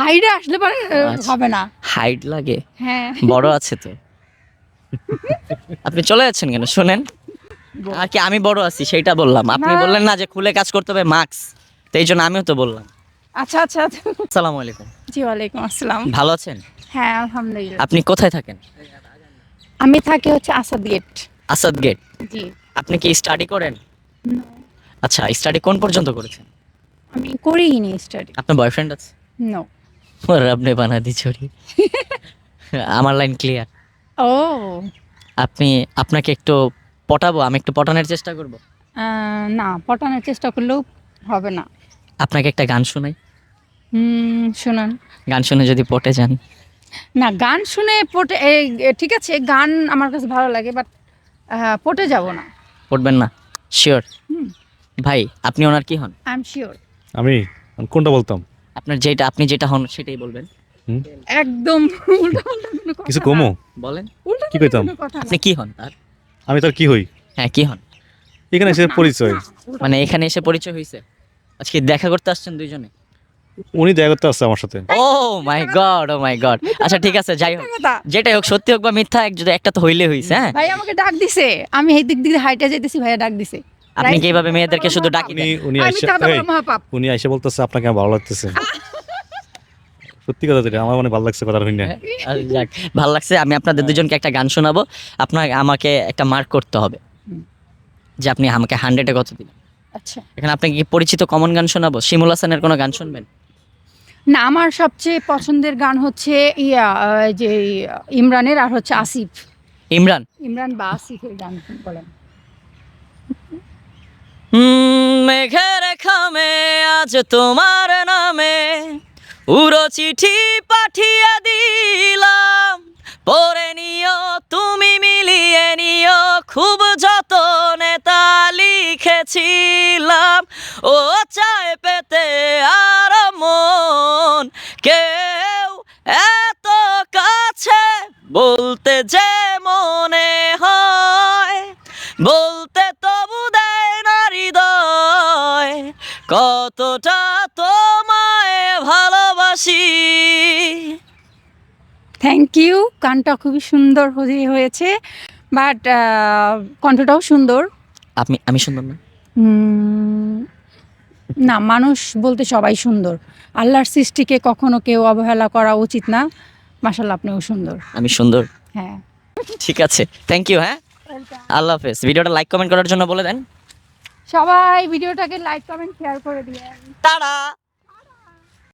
হাইডে আসলে পরে আচ্ছা। হবে না। হাইট লাগে? হ্যাঁ। বড় আছে তো। আপনি চলে যাচ্ছেন কেন? শোনেন। আর কি আমি বড় আছি সেটা বললাম। আপনি বললেন না যে খুলে কাজ করতে হবে মাস্ক। তো এই জন্য আমিও তো বললাম। আচ্ছা আচ্ছা আচ্ছা। আসসালামু আলাইকুম। জি ওয়ালাইকুম আসসালাম। ভালো আছেন? হ্যাঁ আলহামদুলিল্লাহ। আপনি কোথায় থাকেন? আমি থাকি হচ্ছে আসাদ গেট আসাদ গেট জি। আপনি কি স্টাডি করেন? আচ্ছা স্টাডি কোন পর্যন্ত করেছেন? আমি করিনি স্টাডি আপনার বয়ফ্রেন্ড আছে? নো ওর আপনি বানাদি ছড়ি। আমার লাইন ক্লিয়ার ও। আপনি আপনাকে একটু পটাবো আমি একটু পটানোর চেষ্টা করব? না পটানোর চেষ্টা করলেও হবে না। আপনাকে একটা গান শোনাই। হুম শুনুন। গান শুনে যদি পটে যান। না গান শুনে পটে ঠিক আছে গান আমার কাছে ভালো লাগে বাট পটে যাব না। পটবেন না? শিওর ভাই আপনি ওনার কি হন? আই এম শিওর আমি? কোনটা বলতাম? আপনার যেটা আপনি যেটা হন সেটাই বলবেন। একদম উল্টাপাল্টা কোনো কথা কিছু কমো? বলেন। উল্টাপাল্টা কি কইতাম? আপনি কি হন তার? আমি তার কি হই? হ্যাঁ কি হন? এখানে এসে পরিচয়। মানে এখানে এসে পরিচয় হয়েছে আজকে দেখা করতে আসছেন দুইজনে? উনি দেখা করতে আসছে আমার সাথে। Oh my God oh my God. আচ্ছা ঠিক আছে যাই হোক। যেটাই হোক সত্যি হোক বা মিথ্যা এক যদি একটা তো হইলে হইছে হ্যাঁ? ভাই আমাকে ডাক দিছে। আমি এই দিক দিকে হাইটে যাইতেছি ভাইয়া ডাক দিছে। আপনি কি এইভাবে মেয়েদেরকে শুধু ডাকি উনি উনি আমি আইসা উনি আইসা বলতেছে আপনাকে ভালো লাগতেছে। সত্যি কথা যেটা আমার অনেক ভালো লাগছে কথা হই না যাক, ভালো লাগছে। আমি আপনাদের দুজনকে একটা গান শোনাবো। আপনার আমাকে একটা মার্ক করতে হবে। যে আপনি আমাকে হান্ড্রেডে কত দিবেন আচ্ছা। এখানে আপনাকে কি পরিচিত কমন গান শোনাবো? শিমুল হাসানের কোনো গান শুনবেন? না আমার সবচেয়ে পছন্দের গান হচ্ছে ইয়া যে ইমরানের আর হচ্ছে আসিফ। ইমরান? ইমরান বা আসিফের গান বলেন হুম, মেঘের খামে, আজ তোমার নামে উড়ো চিঠি পাঠিয়ে দিলাম। পরে নিও, তুমি মিলিয়ে নিও, খুব যতনে তা লিখেছিলাম। ও চায় পেতে আর মন, কেউ এত কাছে বলতে যে মনে হয়। বলতে কতটা তোমায় ভালোবাসি। থ্যাংক ইউ গানটা খুবই সুন্দর হয়ে- হয়েছে বাট কণ্ঠটাও সুন্দর। আপনি আমি সুন্দর না? না মানুষ বলতে সবাই সুন্দর। আল্লাহর সৃষ্টিকে কখনো কেউ অবহেলা করা উচিত না। মাসাল্লাহ আপনিও সুন্দর। আমি সুন্দর। হ্যাঁ। ঠিক আছে। থ্যাংক ইউ হ্যাঁ? আল্লাহ হাফেজ। ভিডিওটা লাইক কমেন্ট করার জন্য বলে দেন। সবাই ভিডিওটাকে লাইক কমেন্ট শেয়ার করে দিয়ে তারা।